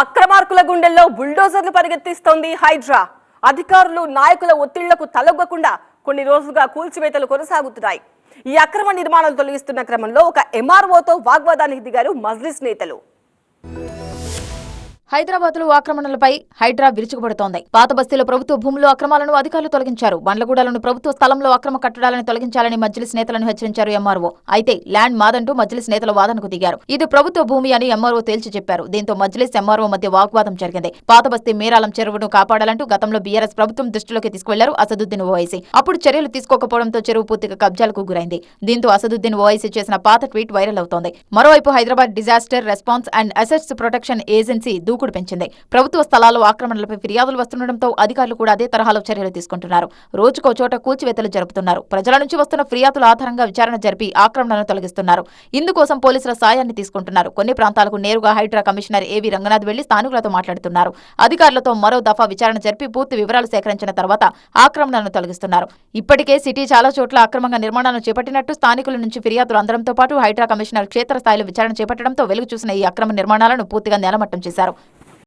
అక్రమార్కుల గుండెల్లో బుల్డోజర్లు పరిగెత్తిస్తోంది హైడ్రా. అధికారులు నాయకుల ఒత్తిళ్ళకు తలొగ్గకుండా కొన్ని రోజులుగా కూల్చివేతలు కొనసాగుతున్నాయి. ఈ అక్రమ నిర్మాణాలు తొలగిస్తున్న క్రమంలో ఒక ఎంఆర్ఓతో వాగ్వాదానికి దిగారు మజ్లిస్ నేతలు. హైదరాబాద్లో ఆక్రమణలపై హైడ్రా విరుచుకుపడుతోంది. పాత బస్తీలో ప్రభుత్వ భూముల్లో అక్రమాలను అధికారులు తొలగించారు. బండ్లగూడలను ప్రభుత్వ స్థలంలో అక్రమ కట్టడాలను తొలగించాలని మజ్లిస్ నేతలను హెచ్చరించారు ఎంఆర్ఓ. అయితే ల్యాండ్ మాదంటూ మజ్లిస్ నేతల వాదనకు దిగారు. ఇది ప్రభుత్వ భూమి అని ఎంఆర్ఓ తేల్చి చెప్పారు. దీంతో మజ్లిస్ ఎంఆర్ఓ మధ్య వాగ్వాదం జరిగింది. పాత బస్తీ మేరాలం చెరువును కాపాడాలంటూ గతంలో బీఆర్ఎస్ ప్రభుత్వం దృష్టిలోకి తీసుకువెళ్ళారు అసదుద్దీన్ ఓవైసీ అప్పుడు చర్యలు తీసుకోకపోవడంతో చెరువు పూర్తిగా కబ్జాలకు గురైంది. దీంతో అసదుద్దీన్ ఓవైసీ చేసిన పాత ట్వీట్ వైరల్ అవుతోంది. మరోవైపు Hyderabad disaster response and assets protection agency దూకుడు పెంచింది. ప్రభుత్వ స్థలాల్లో ఆక్రమణలపై ఫిర్యాదులు వస్తుండటంతో అధికారులు కూడా అదే తరహాలో చర్యలు తీసుకుంటున్నారు. రోజుకో చోట కూల్చివేతలు జరుపుతున్నారు. ప్రజల నుంచి వస్తున్న ఫిర్యాదుల ఆధారంగా విచారణ జరిపి ఆక్రమణను తొలగిస్తున్నారు. ఇందుకోసం పోలీసుల సాయాన్ని తీసుకుంటున్నారు. కొన్ని ప్రాంతాలకు నేరుగా హైడ్రా కమిషనర్ ఏవి రంగనాథ్ వెళ్ళి స్థానికులతో మాట్లాడుతున్నారు. అధికారులతో మరో దఫా విచారణ జరిపి పూర్తి వివరాలు సేకరించిన తర్వాత ఆక్రమణను తొలగిస్తున్నారు. ఇప్పటికే సిటీ చాలా చోట్ల అక్రమంగా నిర్మాణాలను చేపట్టినట్టు స్థానికుల నుంచి ఫిర్యాదులు అందడంతో పాటు హైడ్రా కమిషనర్ క్షేత్రస్థాయిలో విచారణ చేపట్టడంతో వెలుగు చూసిన ఈ అక్రమ నిర్మాణాలను పూర్తిగా నేలమట్టం చేశారు.